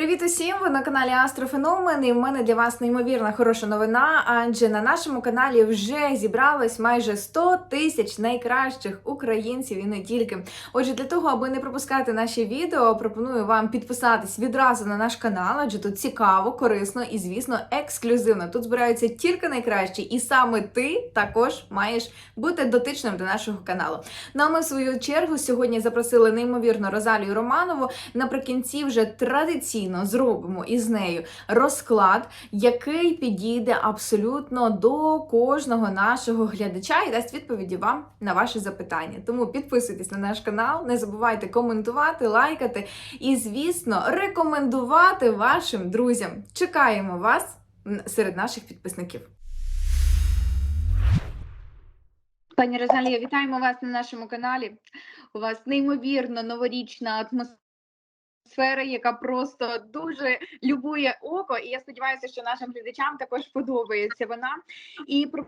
Привіт усім! Ви на каналі Астрофеномен і в мене для вас неймовірна хороша новина. Адже на нашому каналі вже зібралось майже 100 тисяч найкращих українців і не тільки. Отже, для того, аби не пропускати наші відео, пропоную вам підписатись відразу на наш канал, адже тут цікаво, корисно і, звісно, ексклюзивно. Тут збираються тільки найкращі, і саме ти також маєш бути дотичним до нашого каналу. Ну а ми в свою чергу сьогодні запросили неймовірну Розалію Романову. Наприкінці вже традиційно зробимо із нею розклад, який підійде абсолютно до кожного нашого глядача і дасть відповіді вам на ваші запитання. Тому підписуйтесь на наш канал, не забувайте коментувати, лайкати і, звісно, рекомендувати вашим друзям. Чекаємо вас серед наших підписників. Пані Розалія, вітаємо вас на нашому каналі. У вас неймовірно новорічна атмосфера сфера, яка просто дуже любує око, і я сподіваюся, що нашим глядачам також подобається вона. І про-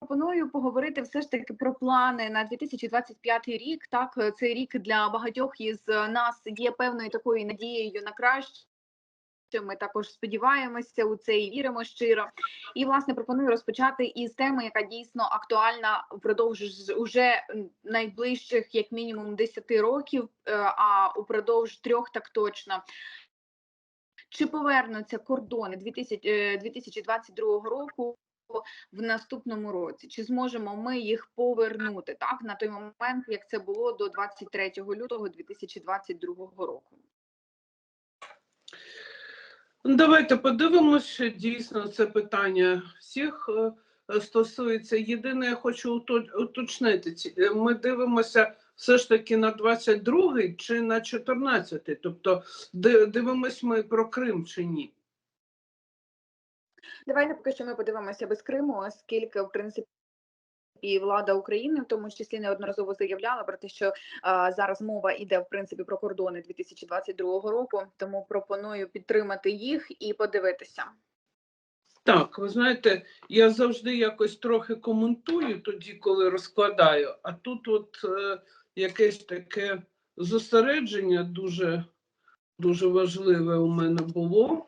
пропоную поговорити все ж таки про плани на 2025 рік. Так, цей рік для багатьох із нас є певною такою надією на краще. Ми також сподіваємося у це і віримо щиро. І власне пропоную розпочати із теми, яка дійсно актуальна впродовж уже найближчих, як мінімум, 10 років, е, а упродовж трьох так точно. Чи повернуться кордони 2000, е, 2022 року в наступному році? Чи зможемо ми їх повернути так на той момент, як це було до 23 лютого 2022 року? Ну, Давайте подивимося. Дійсно, це питання всіх е, стосується. Єдине, я хочу уточнити. е, Ми дивимося все ж таки на 22-й чи на 14-й? Тобто ди- дивимось ми про Крим чи ні? Давайте поки що ми подивимося без Криму, оскільки в принципі. І влада України, в тому числі неодноразово заявляла про те, що а, зараз мова йде в принципі про кордони 2022 року. Тому пропоную підтримати їх і подивитися. Так, ви знаєте, я завжди якось трохи коментую тоді, коли розкладаю, а тут от е, якесь таке зосередження дуже, дуже важливе у мене було.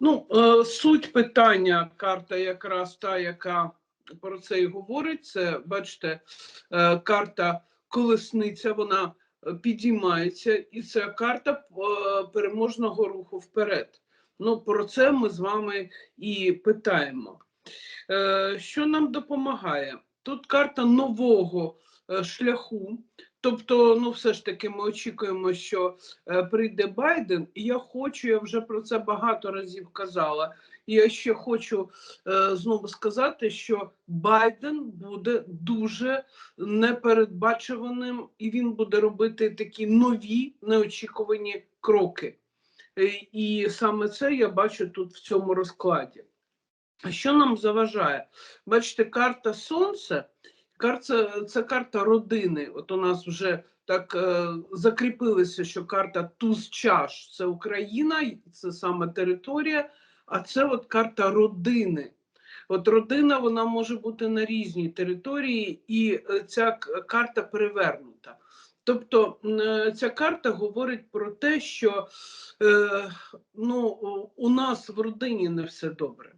Ну, е, суть питання, карта якраз та, яка про це і говорить, це, бачите, е, карта колесниця, вона е, підіймається, і це карта е, переможного руху вперед. Ну, про це ми з вами і питаємо. Що нам допомагає? Тут карта нового шляху. Тобто, ну, все ж таки, ми очікуємо, що прийде Байден, і я хочу, я вже про це багато разів казала. Я ще хочу е, знову сказати, що Байден буде дуже непередбачуваним, і він буде робити такі нові неочікувані кроки. Е, І саме це я бачу тут в цьому розкладі. Що нам заважає? Бачите, карта Сонце, карта, це карта родини. От у нас вже так е, закріпилося, що карта туз чаш це Україна, це саме територія, а це от карта родини. От родина вона може бути на різній території, і е, ця карта перевернута. Тобто е, ця карта говорить про те, що е, ну, у- нас в родині не все добре.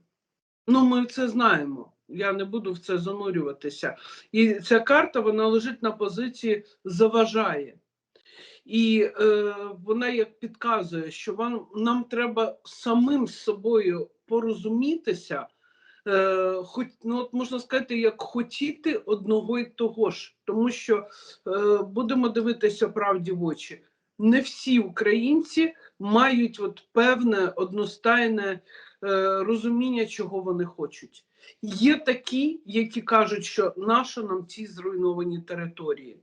Ну, ми це знаємо. Я не буду в це занурюватися. І ця карта вона лежить на позиції заважає. І е, вона як підказує, що вам нам треба самим з собою порозумітися, е, хоч ну от можна сказати, як хотіти одного і того ж, тому що е, будемо дивитися правді в очі. Не всі українці мають от певне одностайне е, розуміння, чого вони хочуть. Є такі, які кажуть, що нащо нам ці зруйновані території.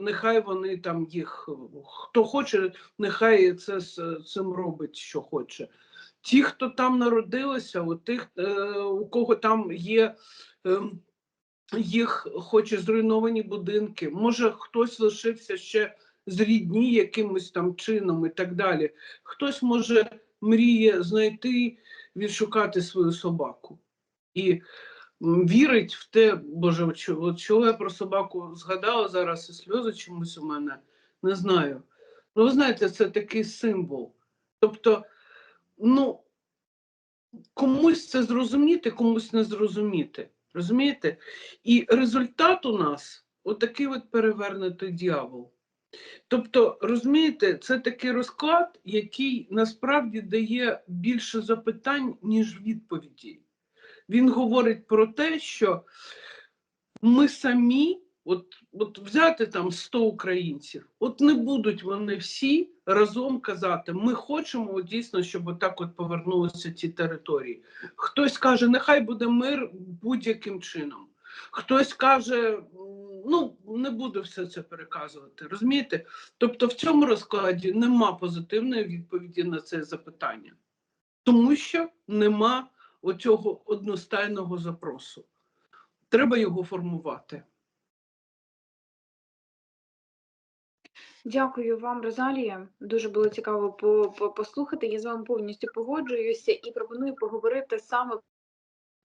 Нехай вони там їх, хто хоче, нехай це з цим робить, що хоче. Ті, хто там народилися, у тих, е, у кого там є ем, їх хоче зруйновані будинки, може хтось лишився ще з рідні якимось там чином і так далі. Хтось може мріє знайти, відшукати свою собаку. І вірить в те, Боже, чого, чого я про собаку згадала зараз, і сльози чомусь у мене не знаю. Ну, ви знаєте, це такий символ. Тобто, ну, комусь це зрозуміти, комусь не зрозуміти. Розумієте? І результат у нас отакий от перевернутий дьявол. Тобто, розумієте, це такий розклад, який насправді дає більше запитань, ніж відповідей. Він говорить про те, що ми самі, от, от взяти там 100 українців, от не будуть вони всі разом казати, ми хочемо от, дійсно, щоб отак от повернулися ці території. Хтось каже, нехай буде мир будь-яким чином. Хтось каже, ну не буду все це переказувати. Розумієте? Тобто в цьому розкладі нема позитивної відповіді на це запитання, тому що нема оцього одностайного запросу. Треба його формувати. Дякую вам, Розалія. Дуже було цікаво по, по, послухати. Я з вами повністю погоджуюся і пропоную поговорити саме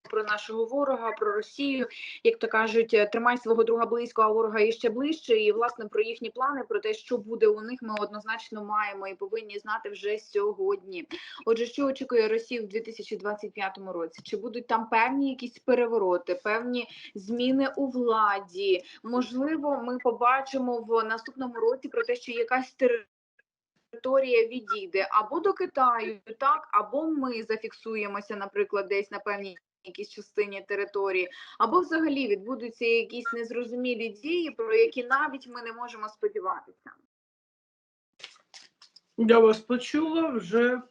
про нашого ворога, про Росію, як то кажуть, е, тримай свого друга близько, а ворога іще ближче. І власне про їхні плани, про те, що буде у них, ми однозначно маємо і повинні знати вже сьогодні. Отже, що очікує Росія в 2025 році? Чи будуть там певні якісь перевороти, певні зміни у владі? Можливо, ми побачимо в наступному році про те, що якась територія відійде або до Китаю, так або ми зафіксуємося, наприклад, десь на певній якійсь частині території, або взагалі відбудуться якісь незрозумілі дії, про які навіть ми не можемо сподіватися. Я вас почула, вже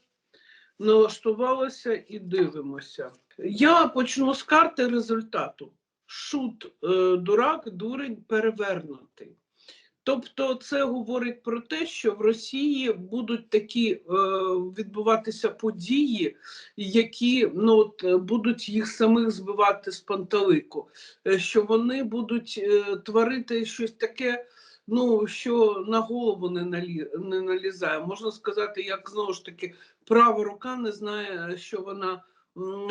налаштувалася і дивимося. Я почну з карти результату. Шут, е, дурак, дурень перевернутий. Тобто, це говорить про те, що в Росії будуть такі е, відбуватися події, які ну, от, е, будуть їх самих збивати з пантелику, Е, що вони будуть е, творити щось таке, ну що на голову не, налі, не налізає. Можна сказати, як знову ж таки права рука не знає, що вона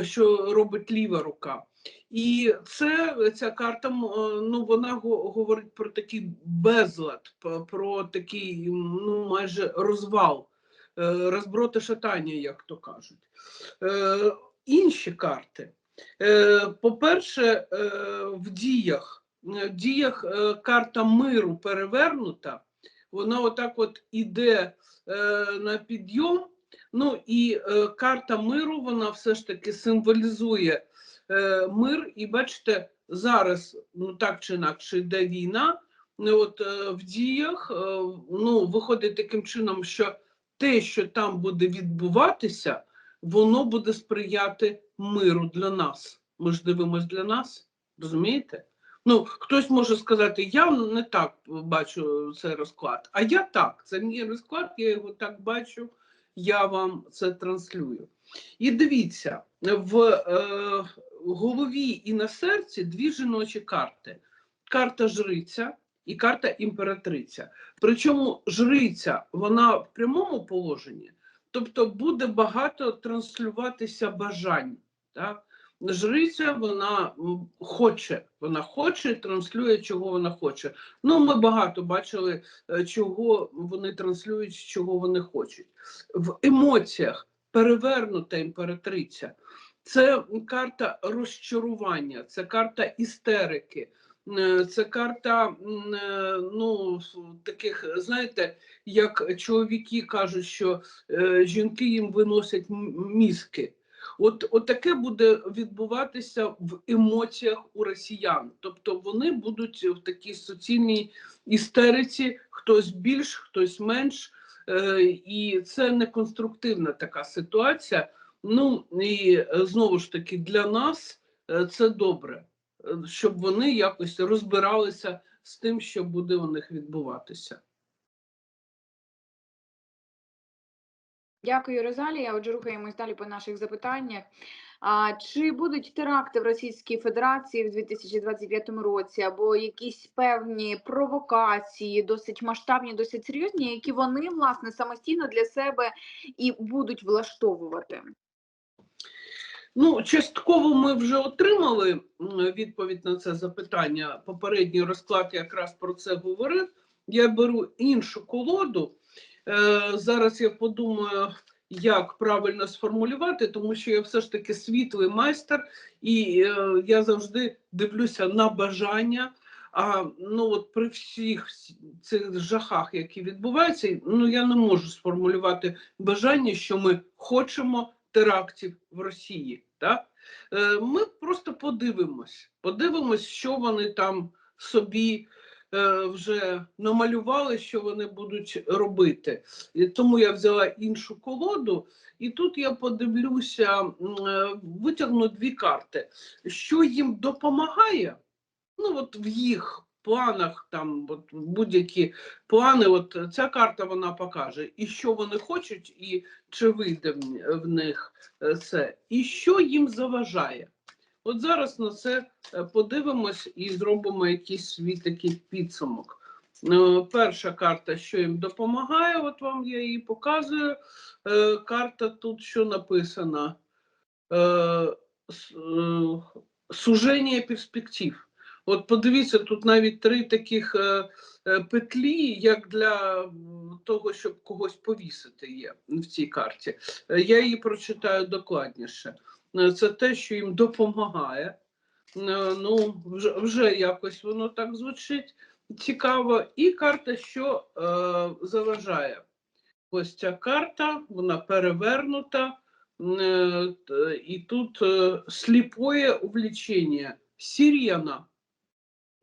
що робить ліва рука. І це ця карта е, ну вона го- говорить про такий безлад, про такий ну майже розвал, е, розброти шатання, як то кажуть. Е, Інші карти. По-перше, в діях, в діях карта миру перевернута, вона отак от іде на підйом. Ну і карта миру, вона все ж таки символізує е, мир. І бачите, зараз ну так чи інакше йде війна. Ну, От е, в діях е, ну, виходить таким чином, що те, що там буде відбуватися, воно буде сприяти миру для нас. Ми ж дивимось для нас, розумієте? Ну, хтось може сказати, я не так бачу цей розклад, а я так. Це мій розклад, я його так бачу, я вам це транслюю. І дивіться, в голові і на серці дві жіночі карти: карта жриця і карта імператриця. Причому жриця, вона в прямому положенні, тобто буде багато транслюватися бажань. Так? Жриця вона хоче, вона хоче транслює, чого вона хоче. Ну, ми багато бачили, е, чого вони транслюють, чого вони хочуть. В емоціях перевернута імператриця. Це карта розчарування, це карта істерики, е, це карта е, ну, таких, знаєте, як чоловіки кажуть, що е, жінки їм виносять мізки. От, от таке буде відбуватися в емоціях у росіян. Тобто вони будуть в такій суцільній істериці, хтось більш, хтось менш. І це не конструктивна така ситуація. Ну і е, знову ж таки для нас е, це добре, е, щоб вони якось розбиралися з тим, що буде у них відбуватися. Дякую, Розалія. Отже, рухаємось далі по наших запитаннях. А, чи будуть теракти в Російській Федерації в 2025 році, або якісь певні провокації, досить масштабні, досить серйозні, які вони власне самостійно для себе і будуть влаштовувати? Ну, частково ми вже отримали відповідь на це запитання. Попередній розклад якраз про це говорив. Я беру іншу колоду. Е, зараз я подумаю, як правильно сформулювати, тому що я все ж таки світлий майстер, і е, я завжди дивлюся на бажання. А ну от при всіх цих жахах, які відбуваються, ну я не можу сформулювати бажання, що ми хочемо терактів в Росії. Так? Е, Ми просто подивимось, подивимось, що вони там собі е, вже намалювали, що вони будуть робити. І тому я взяла іншу колоду, і тут я подивлюся, е, витягну дві карти, що їм допомагає. Ну, от в їх планах, там от будь-які плани, от ця карта вона покаже, і що вони хочуть, і чи вийде в- них е, це, і що їм заважає. От зараз на це е, подивимось і зробимо якийсь свій такий підсумок. Е, Перша карта, що їм допомагає, от вам я її показую. Карта тут що написано? Е, Суження перспектив. От подивіться, тут навіть три таких е, е, петлі, як для того, щоб когось повісити є в цій карті. Е, Я її прочитаю докладніше. Це те, що їм допомагає. Ну, вже, вже якось воно так звучить цікаво. І карта, що е, заважає. Ось ця карта, вона перевернута. І тут е, сліпое увлечення. Сирена.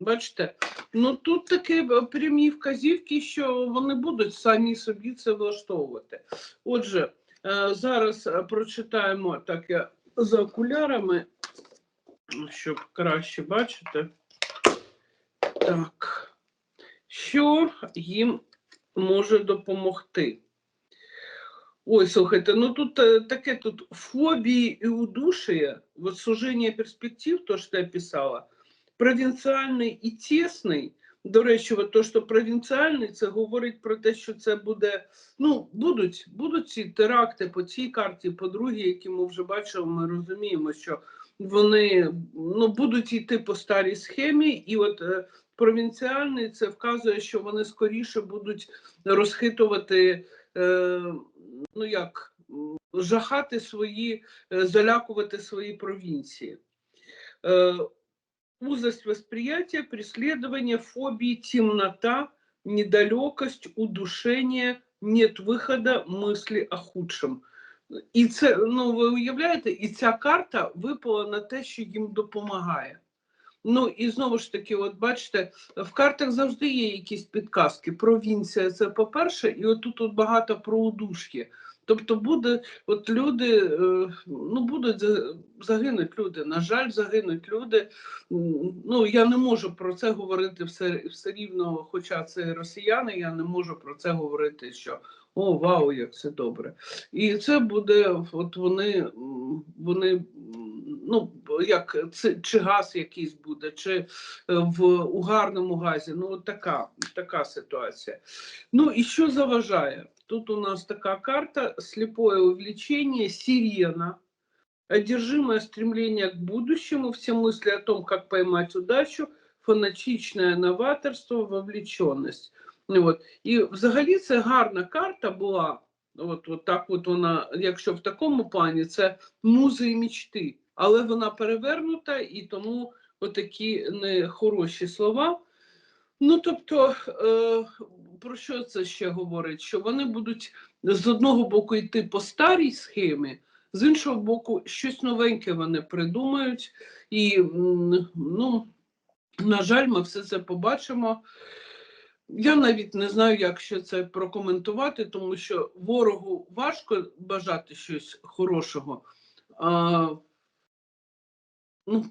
Бачите? Ну тут такі е, прямі вказівки, що вони будуть самі собі це влаштовувати. Отже, е, зараз е, прочитаємо так я за окулярами, щоб краще бачити. Так. Що їм може допомогти? Ой, слухайте, ну тут таке тут фобії і удушие, вот сужение перспектив, то, що я писала, провінціальний і тісний. До речі, от то, що провінціальний, це говорить про те, що це буде. Ну, будуть, будуть ці теракти по цій карті, по другій, які ми вже бачили, ми розуміємо, що вони ну, будуть йти по старій схемі, і от е, провінціальний це вказує, що вони скоріше будуть розхитувати. Е, ну як жахати свої, е, залякувати свої провінції. Е, Узость восприятия, преследование, фобии, темнота, недалекость, удушение, нет виходу, мислі о худшем. І це, ну ви уявляєте, і ця карта випала на те, що їм допомагає. Ну і знову ж таки, от бачите, в картах завжди є якісь підказки. Провінція це по-перше, і отут от багато про удушки. Тобто буде, от люди, е, ну будуть загинуть люди. На жаль, загинуть люди. Ну я не можу про це говорити все, все рівно, хоча це росіяни, я не можу про це говорити, що о, вау, як це добре. І це буде, от вони, вони ну як це чи газ якийсь буде, чи е, в угарному газі. Ну, така, така ситуація. Ну і що заважає? Тут у нас така карта слепое увлечение, сирена, одержимое стремление к будущему, все мысли о том, как поймать удачу, фанатичне новаторство, вовлеченість. Ну, От. І взагалі це гарна карта була. От, от так от вона, якщо в такому плані, це музи і мічти, але вона перевернута і тому отакі нехороші слова. Ну, тобто, е, про що це ще говорить? Що вони будуть з одного боку йти по старій схемі, з іншого боку, щось новеньке вони придумають. І, ну, на жаль, ми все це побачимо. Я навіть не знаю, як ще це прокоментувати, тому що ворогу важко бажати щось хорошого. А, ну,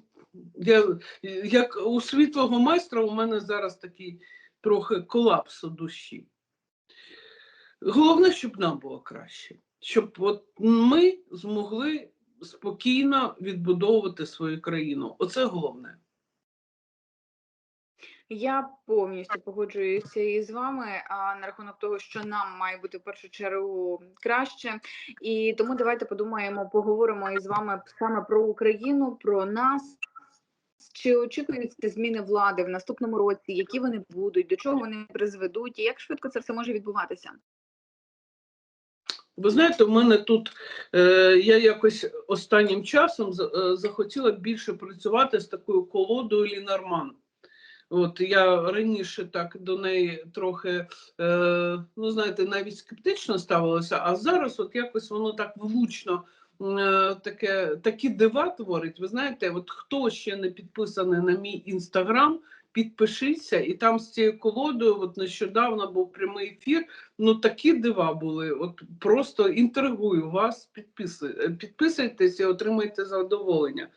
я, як у світлого майстра, у мене зараз такий трохи колапс у душі. Головне, щоб нам було краще, щоб от ми змогли спокійно відбудовувати свою країну. Оце головне. Я повністю погоджуюся із вами а, на рахунок того, що нам має бути в першу чергу краще, і тому давайте подумаємо, поговоримо із вами саме про Україну, про нас. Чи очікуються зміни влади в наступному році? Які вони будуть, до чого вони призведуть, і як швидко це все може відбуватися? Ви знаєте, в мене тут е, я якось останнім часом е, захотіла більше працювати з такою колодою Лінарман. От я раніше так до неї трохи, е, ну знаєте, навіть скептично ставилася, а зараз от якось воно так влучно таке, такі дива творить. Ви знаєте, от хто ще не підписаний на мій інстаграм, підпишіться, і там з цією колодою, от нещодавно був прямий ефір. Ну такі дива були. От просто інтригую вас. Підписуй, підписуйтесь і отримайте задоволення.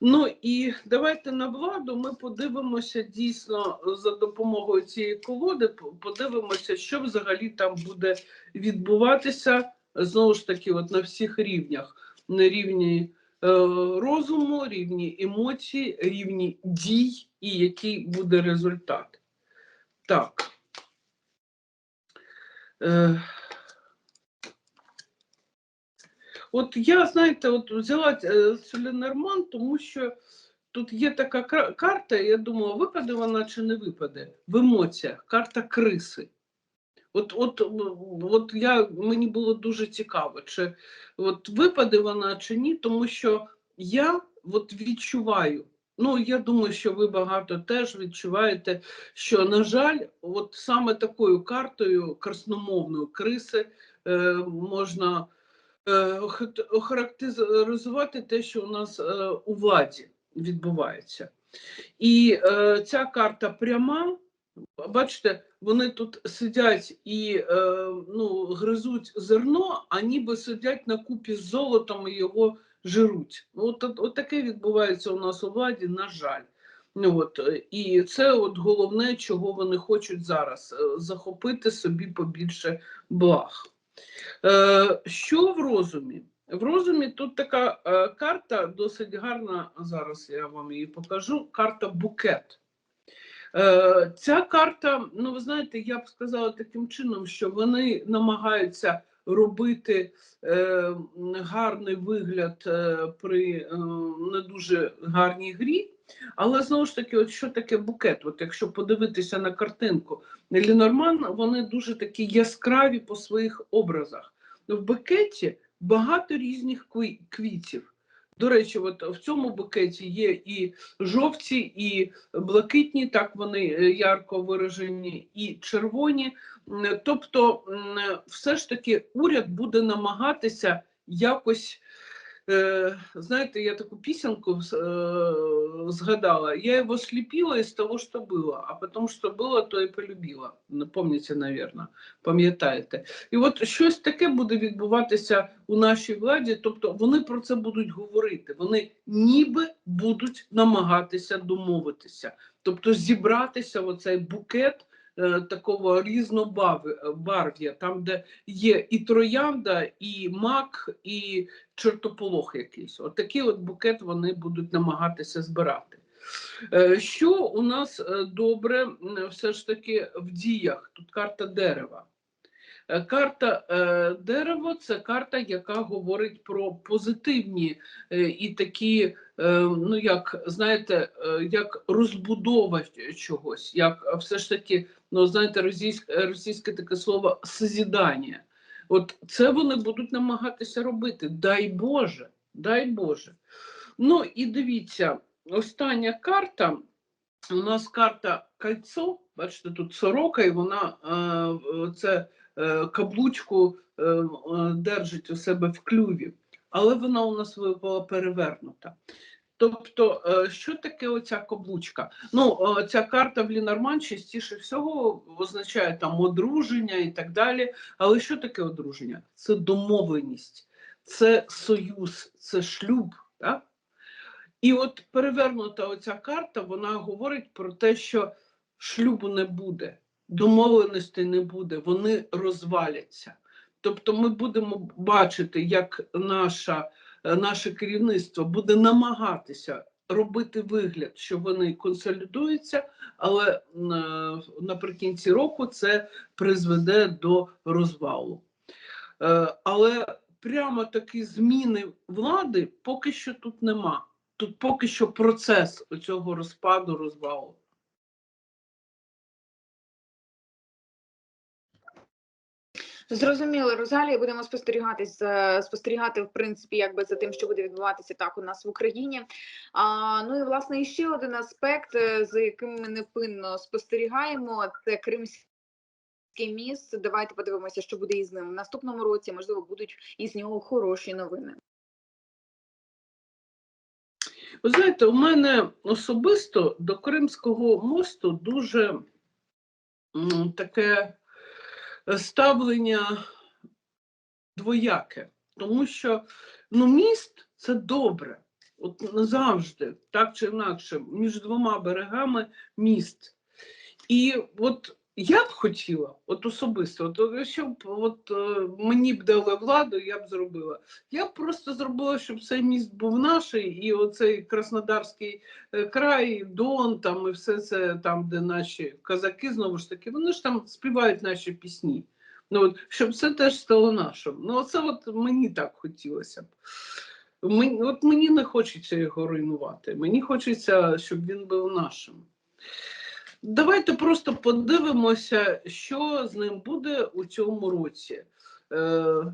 Ну і давайте на владу ми подивимося дійсно за допомогою цієї колоди. Подивимося, що взагалі там буде відбуватися знову ж таки, от на всіх рівнях. На рівні е, розуму, рівні емоцій, рівні дій, і який буде результат. Так. Е, От я, знаєте, от взяла е, тому що тут є така карта, я думала, випаде вона чи не випаде. В емоціях, карта криси. От, от, от я, мені було дуже цікаво, чи от випаде вона чи ні, тому що я от відчуваю. Ну, я думаю, що ви багато теж відчуваєте, що, на жаль, от саме такою картою красномовною криси е, можна е, охарактеризувати те, що у нас е, у владі відбувається. І е, ця карта пряма. Бачите, вони тут сидять і е, ну, гризуть зерно, а ніби сидять на купі з золотом і його жируть. Ну, От, от, от таке відбувається у нас у владі, на жаль. Ну, от, е, і це от головне, чого вони хочуть зараз е, захопити собі побільше благ. Е, що в розумі? В розумі тут така е, карта досить гарна. Зараз я вам її покажу. Карта букет. Е, ця карта, ну ви знаєте, я б сказала таким чином, що вони намагаються робити е, гарний вигляд е, при е, не дуже гарній грі. Але знову ж таки, от що таке букет? От якщо подивитися на картинку, Лінорман вони дуже такі яскраві по своїх образах. В букеті багато різних квітів. До речі, от в цьому букеті є і жовті, і блакитні, так вони е, ярко виражені, і червоні. Тобто, все ж таки, уряд буде намагатися якось. Е, знаєте, я таку пісенку е, згадала. Я його сліпила із того, що було, а потім, що було, то і полюбила. Помните, наверное, пам'ятаєте. І от щось таке буде відбуватися у нашій владі, тобто вони про це будуть говорити. Вони ніби будуть намагатися домовитися, тобто зібратися в оцей букет. Е, Такого різнобарв'я, там, де є і троянда, і мак, і чортополох якийсь. От от букет вони будуть намагатися збирати. Е, Що у нас е, добре все ж таки в діях? Тут карта дерева. Е, Карта е, дерево це карта, яка говорить про позитивні е, і такі, ну як знаєте, як розбудова чогось, як все ж таки, ну знаєте, російське, російське таке слово созідання. От це вони будуть намагатися робити. Дай Боже, дай Боже. Ну і дивіться, остання карта. У нас карта кольцо, бачите, тут сорока, і вона це каблучку е, е, держить у себе в клюві, але вона у нас випала перевернута. Тобто, е, що таке оця каблучка? Ну, е, ця карта в Лінарман частіше всього означає там одруження і так далі. Але що таке одруження? Це домовленість, це союз, це шлюб. Так? І от перевернута оця карта, вона говорить про те, що шлюбу не буде, домовленостей не буде, вони розваляться. Тобто ми будемо бачити, як наша, е, наше керівництво буде намагатися робити вигляд, що вони консолідуються, але е, наприкінці року це призведе до розвалу. Е, Але прямо такі зміни влади поки що тут нема. Тут поки що процес цього розпаду, розвалу. Зрозуміло, Розалія, будемо спостерігати спостерігати, в принципі, якби за тим, що буде відбуватися так у нас в Україні. А, ну і власне ще один аспект, е, за яким ми невпинно спостерігаємо, це Кримський міст. Давайте подивимося, що буде із ним в наступному році. Можливо, будуть із нього хороші новини. Ви знаєте, у мене особисто до Кримського мосту дуже таке ставлення двояке, тому що ну, міст це добре. От завжди, так чи інакше, між двома берегами міст. І от я б хотіла, от особисто, от, якщо б от, е, мені б дали владу, я б зробила. Я б просто зробила, щоб цей міст був наш, і оцей Краснодарський е, край, Дон, там і все це там, де наші казаки, знову ж таки, вони ж там співають наші пісні. Ну, от, щоб це теж стало нашим. Ну, це от мені так хотілося б. Мені, от мені не хочеться його руйнувати. Мені хочеться, щоб він був нашим. Давайте просто подивимося, що з ним буде у цьому році. Е,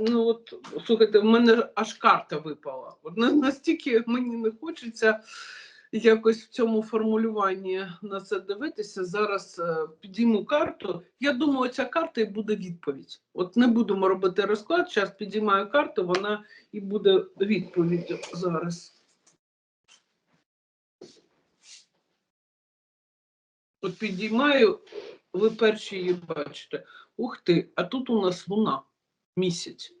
Ну, от, слухайте, в мене аж карта випала. От на- настільки мені не хочеться якось в цьому формулюванні на це дивитися. Зараз е, підійму карту. Я думаю, ця карта і буде відповідь. От не будемо робити розклад. Зараз підіймаю карту, вона і буде відповідь зараз. От підіймаю, ви перші її бачите. Ух ти, а тут у нас луна місяць.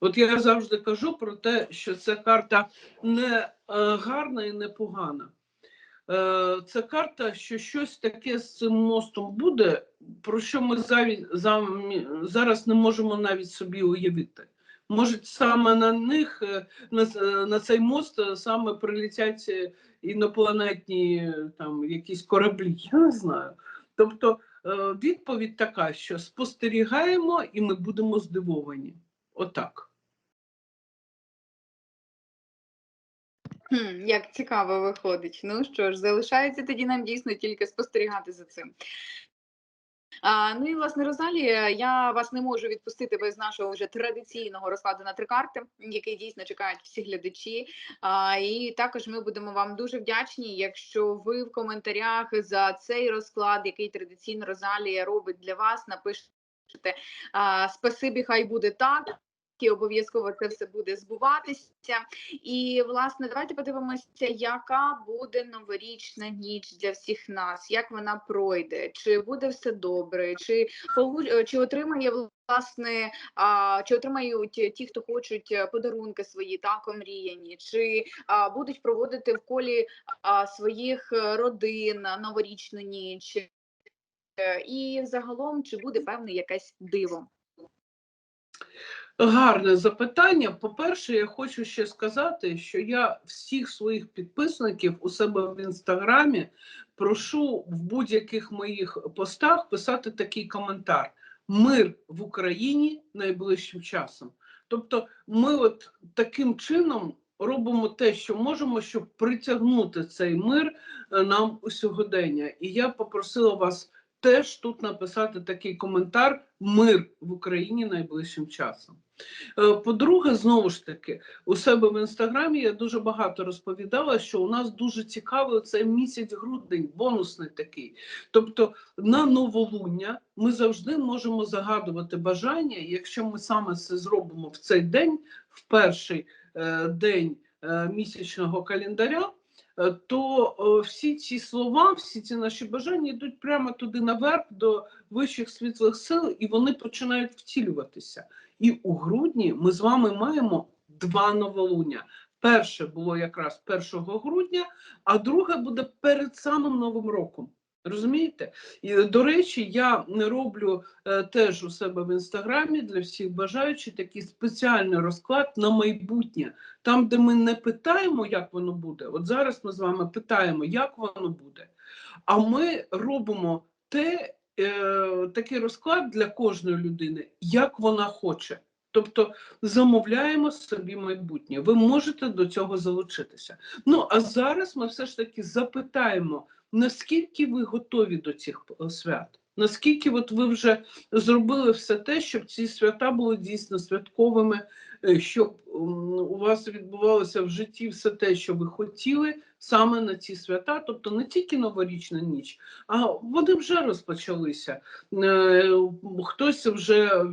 От я завжди кажу про те, що ця карта не е, гарна і не погана. Е, це карта, що щось таке з цим мостом буде, про що ми зараз не можемо навіть собі уявити. Може, саме на них, е, на, на цей мост е, саме прилетять е, інопланетні е, там якісь кораблі, я не знаю. Тобто е, відповідь така, що спостерігаємо і ми будемо здивовані. Отак. Як цікаво виходить. Ну що ж, залишається тоді нам дійсно тільки спостерігати за цим. Ну і власне, Розалія, я вас не можу відпустити без нашого вже традиційного розкладу на три карти, який дійсно чекають всі глядачі. І також ми будемо вам дуже вдячні, якщо ви в коментарях за цей розклад, який традиційно Розалія робить для вас, напишете спасибі, хай буде так. Обов'язково це все буде збуватися. І власне, давайте подивимося, яка буде новорічна ніч для всіх нас, як вона пройде, чи буде все добре, чи чи отримає власне, а, чи отримають ті, хто хочуть подарунки свої, так омріяні, чи а, будуть проводити в колі а, своїх родин новорічну ніч, Е, і загалом чи буде певне якесь диво. Гарне запитання. По-перше, я хочу ще сказати, що я всіх своїх підписників у себе в інстаграмі прошу в будь-яких моїх постах писати такий коментар: мир в Україні найближчим часом. Тобто, ми от таким чином робимо те, що можемо, щоб притягнути цей мир е, нам у сьогодення. І я попросила вас теж тут написати такий коментар: мир в Україні найближчим часом. Е, По-друге, знову ж таки, у себе в інстаграмі я дуже багато розповідала, що у нас дуже цікавий цей місяць грудень, бонусний такий. Тобто на новолуння ми завжди можемо загадувати бажання, якщо ми саме це зробимо в цей день, в перший е, день е, місячного календаря. Е, То е, всі ці слова, всі ці наші бажання йдуть прямо туди наверх до вищих світлих сил, і вони починають втілюватися. І у грудні ми з вами маємо два новолуння. Перше було якраз 1 грудня, а друге буде перед самим Новим роком. Розумієте? І, до речі, я роблю е, теж у себе в інстаграмі для всіх бажаючих такий спеціальний розклад на майбутнє, там, де ми не питаємо, як воно буде. От зараз ми з вами питаємо, як воно буде. А ми робимо те, е, такий розклад для кожної людини, як вона хоче. Тобто замовляємо собі майбутнє. Ви можете до цього залучитися. Ну а зараз ми все ж таки запитаємо, наскільки ви готові до цих е, свят? Наскільки от ви вже зробили все те, щоб ці свята були дійсно святковими, е, щоб у вас відбувалося в житті все те, що ви хотіли саме на ці свята, тобто не тільки новорічна ніч, а вони вже розпочалися. Е, Хтось вже е,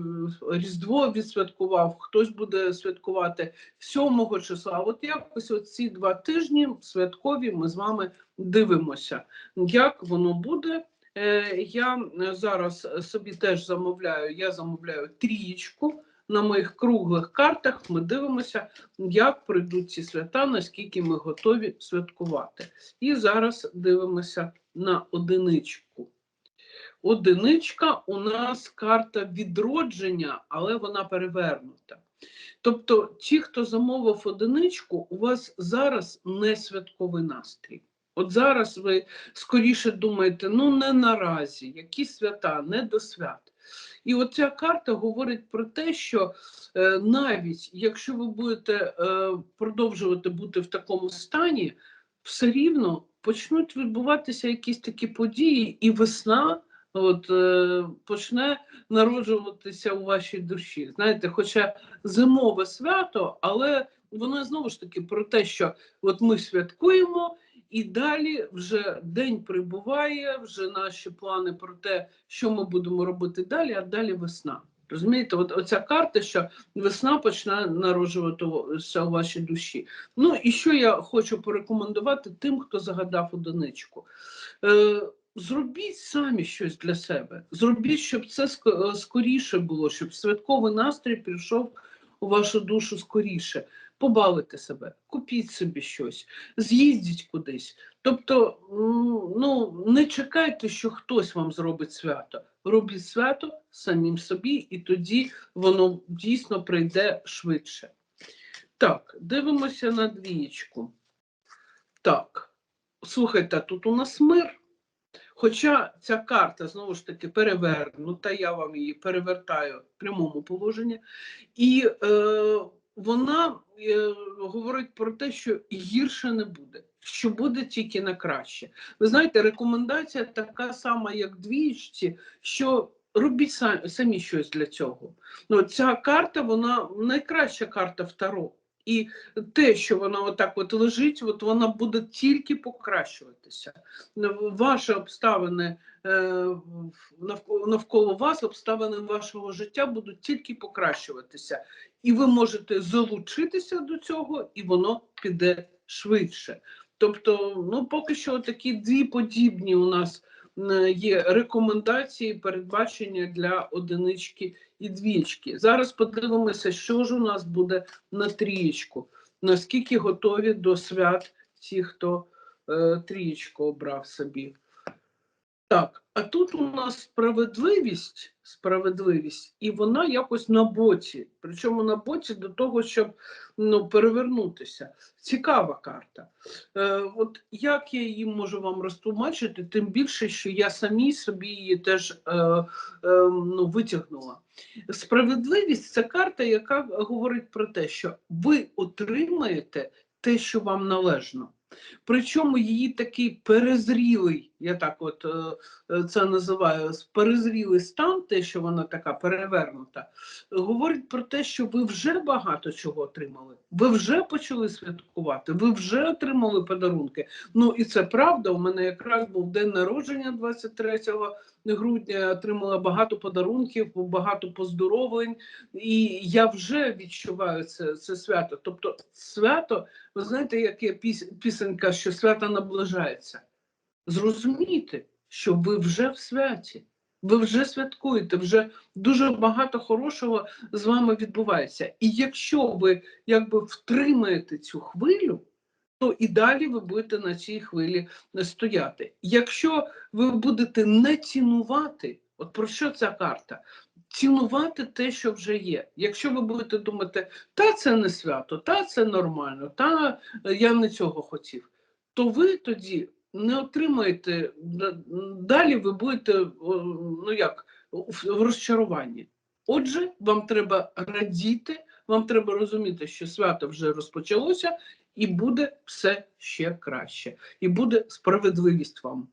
Різдво відсвяткував, хтось буде святкувати 7 числа. От якось ці два тижні святкові ми з вами дивимося, як воно буде. Е, Я зараз собі теж замовляю, я замовляю трієчку на моїх круглих картах. Ми дивимося, як прийдуть ці свята, наскільки ми готові святкувати. І зараз дивимося на одиничку. Одиничка у нас карта відродження, але вона перевернута. Тобто, ті, хто замовив одиничку, у вас зараз не святковий настрій. От зараз ви скоріше думаєте, ну не наразі, які свята, не до свят. І от ця карта говорить про те, що е, навіть якщо ви будете е, продовжувати бути в такому стані, все рівно почнуть відбуватися якісь такі події, і весна от, е, почне народжуватися у вашій душі. Знаєте, хоча зимове свято, але воно знову ж таки про те, що от ми святкуємо. І далі вже день прибуває, вже наші плани про те, що ми будемо робити далі, а далі весна. Розумієте, от оця карта, що весна почне народжуватися у вашій душі. Ну і що я хочу порекомендувати тим, хто загадав одиничку. Е, Зробіть самі щось для себе. Зробіть, щоб це е, скоріше було, щоб святковий настрій прийшов у вашу душу скоріше. Побавити себе, купіть собі щось, з'їздіть кудись. Тобто, ну не чекайте, що хтось вам зробить свято. Робіть свято самим собі, і тоді воно дійсно прийде швидше. Так, дивимося на двієчку. Так, слухайте, тут у нас мир. Хоча ця карта знову ж таки перевернута, я вам її перевертаю в прямому положенні, і е, вона е, говорить про те, що гірше не буде, що буде тільки на краще. Ви знаєте, рекомендація така сама, як двічці, що робіть самі, самі щось для цього. Ну, ця карта, вона найкраща карта Таро. І те, що вона отак от лежить, от вона буде тільки покращуватися. Ваші обставини е, навколо, навколо вас, обставини вашого життя будуть тільки покращуватися. І ви можете залучитися до цього, і воно піде швидше. Тобто, ну поки що такі дві подібні у нас е, є рекомендації, передбачення для одинички і двічки. Зараз подивимося, що ж у нас буде на трієчку. Наскільки готові до свят ті, хто е, трієчку обрав собі. Так, а тут у нас справедливість, справедливість, і вона якось на боці. Причому на боці до того, щоб ну, перевернутися. Цікава карта. Е, от як я її можу вам розтлумачити, тим більше, що я самій собі її теж е, е, ну, витягнула. Справедливість це карта, яка говорить про те, що ви отримаєте те, що вам належно. Причому її такий перезрілий, я так от е, це називаю, перезрілий стан, те, що вона така перевернута, говорить про те, що ви вже багато чого отримали. Ви вже почали святкувати, ви вже отримали подарунки. Ну і це правда. У мене якраз був день народження 23 грудня. Отримала багато подарунків, багато поздоровлень, і я вже відчуваю це, це свято. Тобто, свято, ви знаєте, як є піс- пісенька, що свято наближається. Зрозумійте, що ви вже в святі. Ви вже святкуєте, вже дуже багато хорошого з вами відбувається. І якщо ви якби втримаєте цю хвилю, то і далі ви будете на цій хвилі стояти. Якщо ви будете не цінувати, от про що ця карта? Цінувати те, що вже є. Якщо ви будете думати, та це не свято, та це нормально, та е, я не цього хотів, то ви тоді не отримаєте далі. Ви будете ну як в розчаруванні. Отже, вам треба радіти, вам треба розуміти, що свято вже розпочалося, і буде все ще краще, і буде справедливість вам.